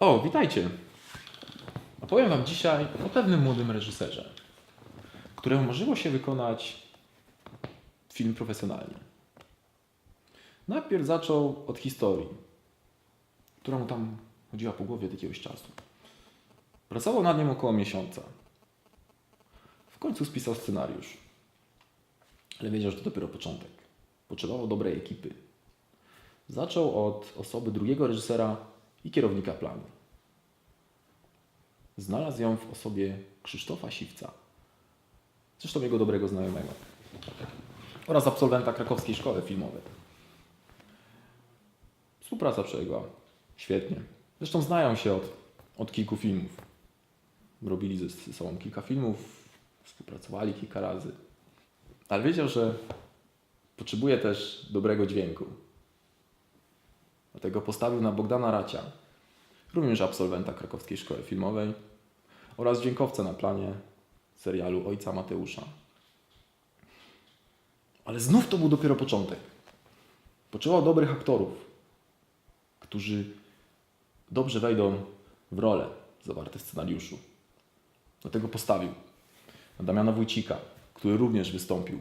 O, witajcie. Opowiem Wam dzisiaj o pewnym młodym reżyserze, któremu marzyło się wykonać film profesjonalnie. Najpierw zaczął od historii, która mu tam chodziła po głowie od jakiegoś czasu. Pracował nad nią około miesiąca. W końcu spisał scenariusz, ale wiedział, że to dopiero początek. Potrzebował dobrej ekipy. Zaczął od osoby drugiego reżysera i kierownika planu. Znalazł ją w osobie Krzysztofa Siwca, zresztą jego dobrego znajomego, oraz absolwenta krakowskiej szkoły filmowej. Współpraca przebiegła świetnie. Zresztą znają się od, od kilku filmów. Robili ze ze sobą kilka filmów, współpracowali kilka razy. Ale wiedział, że potrzebuje też dobrego dźwięku. Dlatego postawił na Bogdana Racia, również absolwenta krakowskiej szkoły filmowej oraz dźwiękowca na planie serialu Ojca Mateusza. Ale znów to był dopiero początek. Potrzebował dobrych aktorów, którzy dobrze wejdą w role zawarte w scenariuszu. Dlatego postawił na Damiana Wójcika, który również wystąpił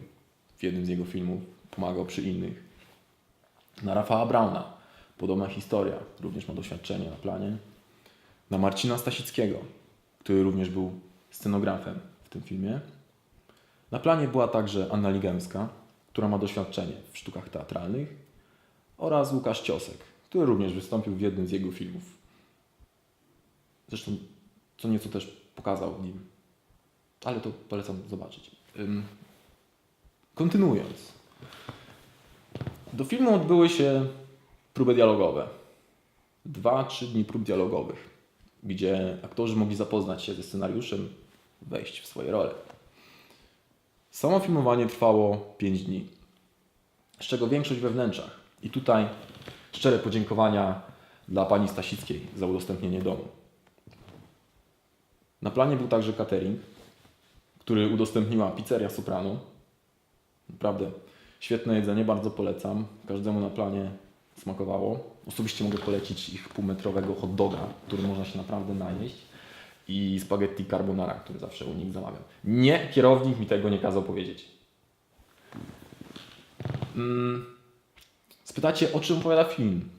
w jednym z jego filmów, pomagał przy innych. Na Rafała Brauna, podobna historia, również ma doświadczenie na planie. Na Marcina Stasickiego, który również był scenografem w tym filmie. Na planie była także Anna Ligemska, która ma doświadczenie w sztukach teatralnych oraz Łukasz Ciosek, który również wystąpił w jednym z jego filmów. Zresztą co nieco też pokazał w nim, ale to polecam zobaczyć. Kontynuując. Do filmu odbyły się próby dialogowe. Dwa, trzy dni prób dialogowych, gdzie aktorzy mogli zapoznać się ze scenariuszem, wejść w swoje role. Samo filmowanie trwało 5 dni, z czego większość we wnętrzach. I tutaj szczere podziękowania dla pani Stasickiej za udostępnienie domu. Na planie był także catering, który udostępniła pizzeria Soprano. Naprawdę świetne jedzenie, bardzo polecam. Każdemu na planie smakowało. Osobiście mogę polecić ich półmetrowego hot doga, który można się naprawdę najeść. I spaghetti carbonara, który zawsze u nich zamawiam. Nie, kierownik mi tego nie kazał powiedzieć. Mm. Spytacie, o czym opowiada film?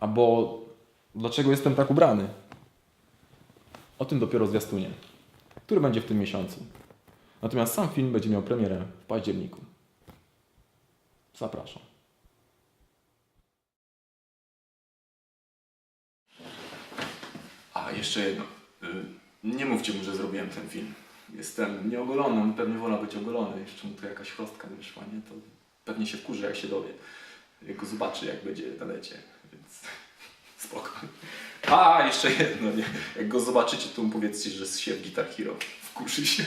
Albo dlaczego jestem tak ubrany? O tym dopiero zwiastunie, który będzie w tym miesiącu. Natomiast sam film będzie miał premierę w październiku. Zapraszam. A, jeszcze jedno. Y, Nie mówcie mu, że zrobiłem ten film. Jestem nieogolony, on pewnie wola być ogolony. Jeszcze mu tu jakaś chrostka wyszła, nie? To pewnie się wkurzy, jak się dowie. Jak go zobaczy, jak będzie na lecie. Więc spoko. A, jeszcze jedno, nie? Jak go zobaczycie, to mu powiedzcie, że się w Guitar Hero. Wkurzy się.